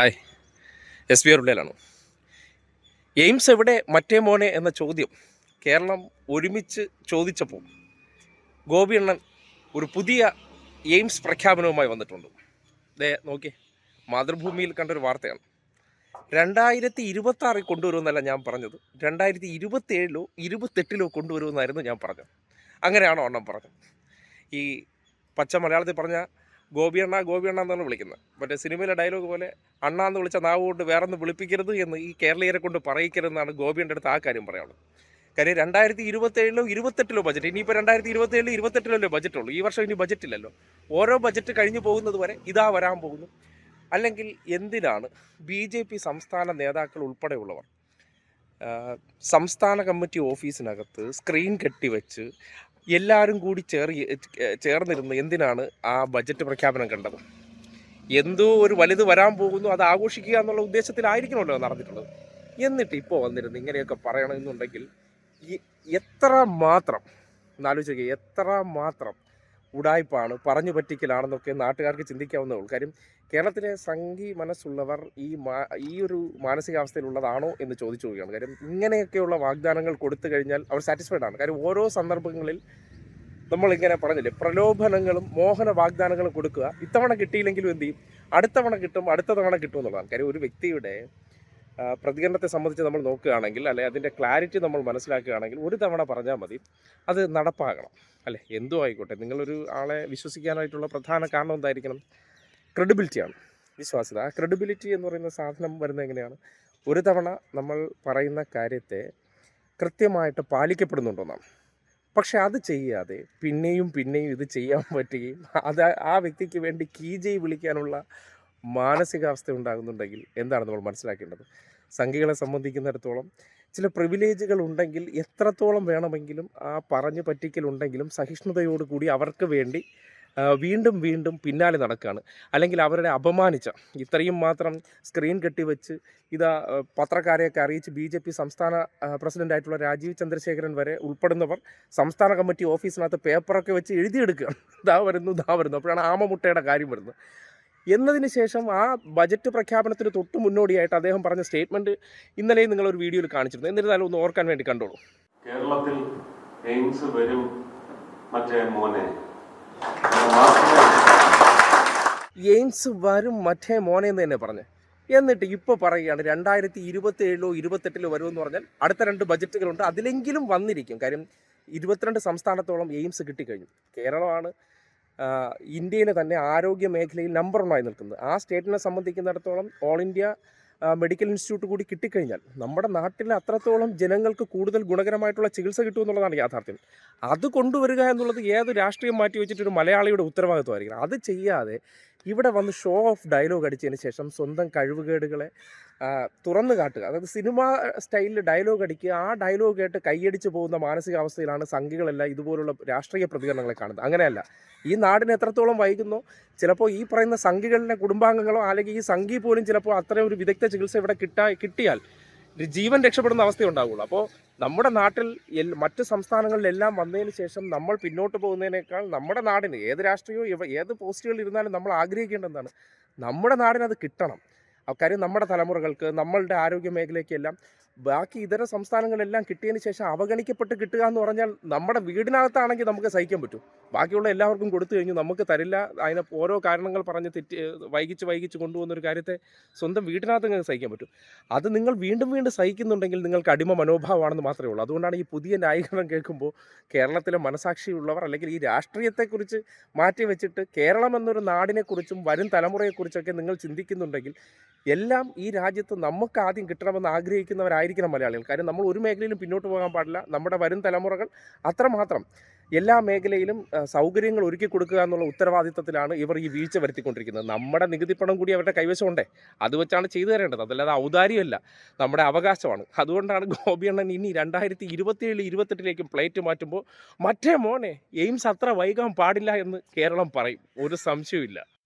Hi. S P ഉള്ളിലാണ് AIIMS എവിടെ? മറ്റേ മോനെ എന്ന ചോദ്യം കേരളം ഒരുമിച്ച് ചോദിച്ചപ്പോൾ ഗോപിയണ്ണൻ ഒരു പുതിയ എയിംസ് പ്രഖ്യാപനവുമായി വന്നിട്ടുണ്ട്. ദേ നോക്കി മാതൃഭൂമിയിൽ കണ്ടൊരു വാർത്തയാണ്. രണ്ടായിരത്തി ഇരുപത്തി ആറിൽ കൊണ്ടുവരുമെന്നല്ല ഞാൻ പറഞ്ഞത്. രണ്ടായിരത്തി ഇരുപത്തി ഏഴിലോ ഇരുപത്തെട്ടിലോ കൊണ്ടുവരുമെന്നായിരുന്നു ഞാൻ പറഞ്ഞത്. അങ്ങനെയാണോ അണ്ണം പറഞ്ഞത്? ഈ പച്ച മലയാളത്തിൽ പറഞ്ഞ ഗോപിയണ്ണ ഗോപിയണ്ണ എന്നാണ് വിളിക്കുന്നത്. മറ്റേ സിനിമയിലെ ഡയലോഗ് പോലെ അണ്ണ എന്ന് വിളിച്ച നാവ് കൊണ്ട് വേറെ ഒന്ന് വിളിപ്പിക്കരുത് എന്ന് ഈ കേരളീയരെ കൊണ്ട് പറയിക്കരുതെന്നാണ് ഗോപിയുടെ അടുത്ത് ആ കാര്യം പറയാനുള്ളത്. കാര്യം രണ്ടായിരത്തി ഇരുപത്തേഴിലോ ഇരുപത്തെട്ടിലോ ബജറ്റ് ഇനിയിപ്പോൾ രണ്ടായിരത്തി ഇരുപത്തേഴിലോ ബജറ്റ് ഉള്ളൂ. ഈ വർഷം ഇനി ബജറ്റ് ഇല്ലല്ലോ. ഓരോ ബജറ്റ് കഴിഞ്ഞു പോകുന്നത് വരെ ഇതാ വരാൻ പോകുന്നു. അല്ലെങ്കിൽ എന്തിനാണ് ബി ജെ പി സംസ്ഥാന നേതാക്കൾ ഉൾപ്പെടെയുള്ളവർ സംസ്ഥാന കമ്മിറ്റി ഓഫീസിനകത്ത് സ്ക്രീൻ കെട്ടിവെച്ച് എല്ലാവരും കൂടി ചേർ ചേർന്നിരുന്ന് എന്തിനാണ് ആ ബജറ്റ് പ്രഖ്യാപനം കണ്ടത്? എന്തോ ഒരു വലുത് വരാൻ പോകുന്നു അത് ആഘോഷിക്കുക എന്നുള്ള ഉദ്ദേശത്തിലായിരിക്കണമല്ലോ നടന്നിട്ടുള്ളത്. എന്നിട്ട് ഇപ്പോൾ വന്നിരുന്നു ഇങ്ങനെയൊക്കെ പറയണമെന്നുണ്ടെങ്കിൽ എത്ര മാത്രം എന്നാലോചിക്കുക എത്ര മാത്രം ഉടായ്പാണ് പറഞ്ഞു പറ്റിക്കലാണെന്നൊക്കെ നാട്ടുകാർക്ക് ചിന്തിക്കാവുന്ന ഉള്ളൂ. കാര്യം കേരളത്തിലെ സംഘി മനസ്സുള്ളവർ ഈ മാ ഈ ഒരു മാനസികാവസ്ഥയിലുള്ളതാണോ എന്ന് ചോദിച്ചു പോവുകയാണ്. കാര്യം ഇങ്ങനെയൊക്കെയുള്ള വാഗ്ദാനങ്ങൾ കൊടുത്തു കഴിഞ്ഞാൽ അവർ സാറ്റിസ്ഫൈഡ് ആണ്. കാര്യം ഓരോ സന്ദർഭങ്ങളിൽ നമ്മളിങ്ങനെ പറഞ്ഞില്ലേ പ്രലോഭനങ്ങളും മോഹന വാഗ്ദാനങ്ങളും കൊടുക്കുക. ഇത്തവണ കിട്ടിയില്ലെങ്കിലും എന്ത് ചെയ്യും? അടുത്തവണ കിട്ടും അടുത്ത തവണ കിട്ടും എന്നുള്ളതാണ്. കാര്യം ഒരു വ്യക്തിയുടെ പ്രതികരണത്തെ സംബന്ധിച്ച് നമ്മൾ നോക്കുകയാണെങ്കിൽ അല്ലെ അതിന്റെ ക്ലാരിറ്റി നമ്മൾ മനസ്സിലാക്കുകയാണെങ്കിൽ ഒരു തവണ പറഞ്ഞാൽ മതി. അത് നടപ്പാകണം. അല്ലെ എന്തോ ആയിക്കോട്ടെ. നിങ്ങളൊരു ആളെ വിശ്വസിക്കാനായിട്ടുള്ള പ്രധാന കാരണം എന്തായിരിക്കണം? ക്രെഡിബിലിറ്റിയാണ് വിശ്വാസ്യത. ആ ക്രെഡിബിലിറ്റി എന്ന് പറയുന്ന സാധനം വരുന്നത് എങ്ങനെയാണ്? ഒരു തവണ നമ്മൾ പറയുന്ന കാര്യത്തെ കൃത്യമായിട്ട് പാലിക്കപ്പെടുന്നുണ്ടെന്നാണ് പക്ഷെ അത് ചെയ്യാതെ പിന്നെയും പിന്നെയും ഇത് ചെയ്യാൻ പറ്റുകയും അത് ആ വ്യക്തിക്ക് വേണ്ടി കീജയ് വിളിക്കാനുള്ള മാനസികാവസ്ഥ ഉണ്ടാകുന്നുണ്ടെങ്കിൽ എന്താണ് നമ്മൾ മനസ്സിലാക്കേണ്ടത്? സംഖ്യകളെ സംബന്ധിക്കുന്നിടത്തോളം ചില പ്രിവിലേജുകൾ ഉണ്ടെങ്കിൽ എത്രത്തോളം വേണമെങ്കിലും ആ പറഞ്ഞു പറ്റിക്കലുണ്ടെങ്കിലും സഹിഷ്ണുതയോടുകൂടി അവർക്ക് വേണ്ടി വീണ്ടും വീണ്ടും പിന്നാലെ നടക്കുകയാണ് അല്ലെങ്കിൽ അവരുടെ അപമാനിച്ച ഇത്രയും മാത്രം സ്ക്രീൻ കെട്ടിവെച്ച് ഇതാ പത്രക്കാരെയൊക്കെ അറിയിച്ച് ബി ജെ പി സംസ്ഥാന പ്രസിഡന്റായിട്ടുള്ള രാജീവ് ചന്ദ്രശേഖരൻ വരെ ഉൾപ്പെടുന്നവർ സംസ്ഥാന കമ്മിറ്റി ഓഫീസിനകത്ത് പേപ്പറൊക്കെ വെച്ച് എഴുതിയെടുക്കുക ഇതാ വരുന്നു ഇതാ വരുന്നു. അപ്പോഴാണ് ആമമുട്ടയുടെ കാര്യം വരുന്നത്. എന്നതിന് ശേഷം ആ ബജറ്റ് പ്രഖ്യാപനത്തിന് തൊട്ട് മുന്നോടിയായിട്ട് അദ്ദേഹം പറഞ്ഞ സ്റ്റേറ്റ്മെന്റ് ഇന്നലെയും നിങ്ങളൊരു വീഡിയോയിൽ കാണിച്ചിരുന്നു. എന്നിരുന്നാലും ഒന്ന് ഓർക്കാൻ വേണ്ടി കണ്ടോളൂ. കേരളത്തിൽ എയിംസ് വരും മറ്റേ മോനെ. എയിംസ് വരും മറ്റേ മോനെ എന്ന് തന്നെ പറഞ്ഞു. എന്നിട്ട് ഇപ്പോൾ പറയുകയാണ് രണ്ടായിരത്തി ഇരുപത്തി ഏഴിലോ ഇരുപത്തെട്ടിലോ വരുമെന്ന് പറഞ്ഞാൽ അടുത്ത രണ്ട് ബജറ്റുകളുണ്ട്. അതിലെങ്കിലും വന്നിരിക്കും. കാര്യം ഇരുപത്തിരണ്ട് സംസ്ഥാനത്തോളം എയിംസ് കിട്ടിക്കഴിഞ്ഞു. കേരളമാണ് ഇന്ത്യയിലെ തന്നെ ആരോഗ്യ മേഖലയിൽ നമ്പർ ഒന്നായി നിൽക്കുന്നത്. ആ സ്റ്റേറ്റിനെ സംബന്ധിക്കുന്നിടത്തോളം ഓൾ ഇന്ത്യ മെഡിക്കൽ ഇൻസ്റ്റിറ്റ്യൂട്ട് കൂടി കിട്ടിക്കഴിഞ്ഞാൽ നമ്മുടെ നാട്ടിലെ അത്രത്തോളം ജനങ്ങൾക്ക് കൂടുതൽ ഗുണകരമായിട്ടുള്ള ചികിത്സ കിട്ടുമെന്നുള്ളതാണ് യാഥാർത്ഥ്യം. അത് കൊണ്ടുവരിക എന്നുള്ളത് ഏത് രാഷ്ട്രീയം മാറ്റി വെച്ചിട്ടൊരു മലയാളിയുടെ ഉത്തരവാദിത്വമായിരിക്കണം. അത് ചെയ്യാതെ ഇവിടെ വന്ന് ഷോ ഓഫ് ഡയലോഗ് അടിച്ചതിന് ശേഷം സ്വന്തം കഴിവുകേടുകളെ തുറന്നു കാട്ടുക. അതായത് സിനിമ സ്റ്റൈലിൽ ഡയലോഗ് അടിക്കുക. ആ ഡയലോഗ് കേട്ട് കൈയടിച്ച് പോകുന്ന മാനസികാവസ്ഥയിലാണ് സംഘികളെല്ലാം ഇതുപോലുള്ള രാഷ്ട്രീയ പ്രതികരണങ്ങളെ കാണുന്നത്. അങ്ങനെയല്ല. ഈ നാടിന് എത്രത്തോളം വൈകുന്നു? ചിലപ്പോൾ ഈ പറയുന്ന സംഘികളിലെ കുടുംബാംഗങ്ങളോ അല്ലെങ്കിൽ ഈ സംഘി പോലും ചിലപ്പോൾ അത്രയും ഒരു വിദഗ്ധ ചികിത്സ ഇവിടെ കിട്ടാ കിട്ടിയാൽ ജീവൻ രക്ഷപ്പെടുന്ന അവസ്ഥ ഉണ്ടാവുള്ളൂ. അപ്പോൾ നമ്മുടെ നാട്ടിൽ മറ്റ് സംസ്ഥാനങ്ങളിലെല്ലാം വന്നതിന് ശേഷം നമ്മൾ പിന്നോട്ട് പോകുന്നതിനേക്കാൾ നമ്മുടെ നാടിന് ഏത് രാഷ്ട്രീയവും ഏത് പോസ്റ്റുകളിൽ ഇരുന്നാലും നമ്മൾ ആഗ്രഹിക്കേണ്ടതാണ്. നമ്മുടെ നാടിന് അത് കിട്ടണം കാര്യം നമ്മുടെ തലമുറകൾക്ക് നമ്മളുടെ ആരോഗ്യ മേഖലയ്ക്കെല്ലാം ബാക്കി ഇതര സംസ്ഥാനങ്ങളെല്ലാം കിട്ടിയതിന് ശേഷം അവഗണിക്കപ്പെട്ട് കിട്ടുക എന്ന് പറഞ്ഞാൽ നമ്മുടെ വീടിനകത്താണെങ്കിൽ നമുക്ക് സഹിക്കാൻ പറ്റും. ബാക്കിയുള്ള എല്ലാവർക്കും കൊടുത്തു കഴിഞ്ഞു. നമുക്ക് തരില്ല. അതിനെ ഓരോ കാരണങ്ങൾ പറഞ്ഞ് തെറ്റി വൈകിച്ച് വൈകിച്ച് കൊണ്ടുപോകുന്ന ഒരു കാര്യത്തെ സ്വന്തം വീട്ടിനകത്ത് നിങ്ങൾക്ക് സഹിക്കാൻ പറ്റും. അത് നിങ്ങൾ വീണ്ടും വീണ്ടും സഹിക്കുന്നുണ്ടെങ്കിൽ നിങ്ങൾക്ക് അടിമ മനോഭാവമാണെന്ന് മാത്രമേ ഉള്ളൂ. അതുകൊണ്ടാണ് ഈ പുതിയ ന്യായീകരണം കേൾക്കുമ്പോൾ കേരളത്തിലെ മനസാക്ഷിയുള്ളവർ അല്ലെങ്കിൽ ഈ രാഷ്ട്രീയത്തെക്കുറിച്ച് മാറ്റി വെച്ചിട്ട് കേരളം എന്നൊരു നാടിനെക്കുറിച്ചും വരും തലമുറയെക്കുറിച്ചൊക്കെ നിങ്ങൾ ചിന്തിക്കുന്നുണ്ടെങ്കിൽ എല്ലാം ഈ രാജ്യത്ത് നമുക്ക് ആദ്യം കിട്ടണമെന്ന് ആഗ്രഹിക്കുന്നവരായിരിക്കണം മലയാളികൾ. കാര്യം നമ്മൾ ഒരു മേഖലയിലും പിന്നോട്ട് പോകാൻ പാടില്ല. നമ്മുടെ വരും തലമുറകൾ അത്രമാത്രം എല്ലാ മേഖലയിലും സൗകര്യങ്ങൾ ഒരുക്കി കൊടുക്കുക എന്നുള്ള ഉത്തരവാദിത്തത്തിലാണ് ഇവർ ഈ വീഴ്ച വരുത്തിക്കൊണ്ടിരിക്കുന്നത്. നമ്മുടെ നികുതിപ്പണം കൂടി അവരുടെ കൈവശമുണ്ടേ. അത് വെച്ചാണ് ചെയ്തു തരേണ്ടത്. അതല്ലാതെ ഔദാര്യമല്ല. നമ്മുടെ അവകാശമാണ്. അതുകൊണ്ടാണ് ഗോപിയണ്ണൻ ഇനി രണ്ടായിരത്തി ഇരുപത്തിയേഴ് ഇരുപത്തെട്ടിലേക്കും പ്ലേറ്റ് മാറ്റുമ്പോൾ മറ്റേ മോനെ എയിംസ് അത്ര വൈകാൻ പാടില്ല എന്ന് കേരളം പറയും. ഒരു സംശയവും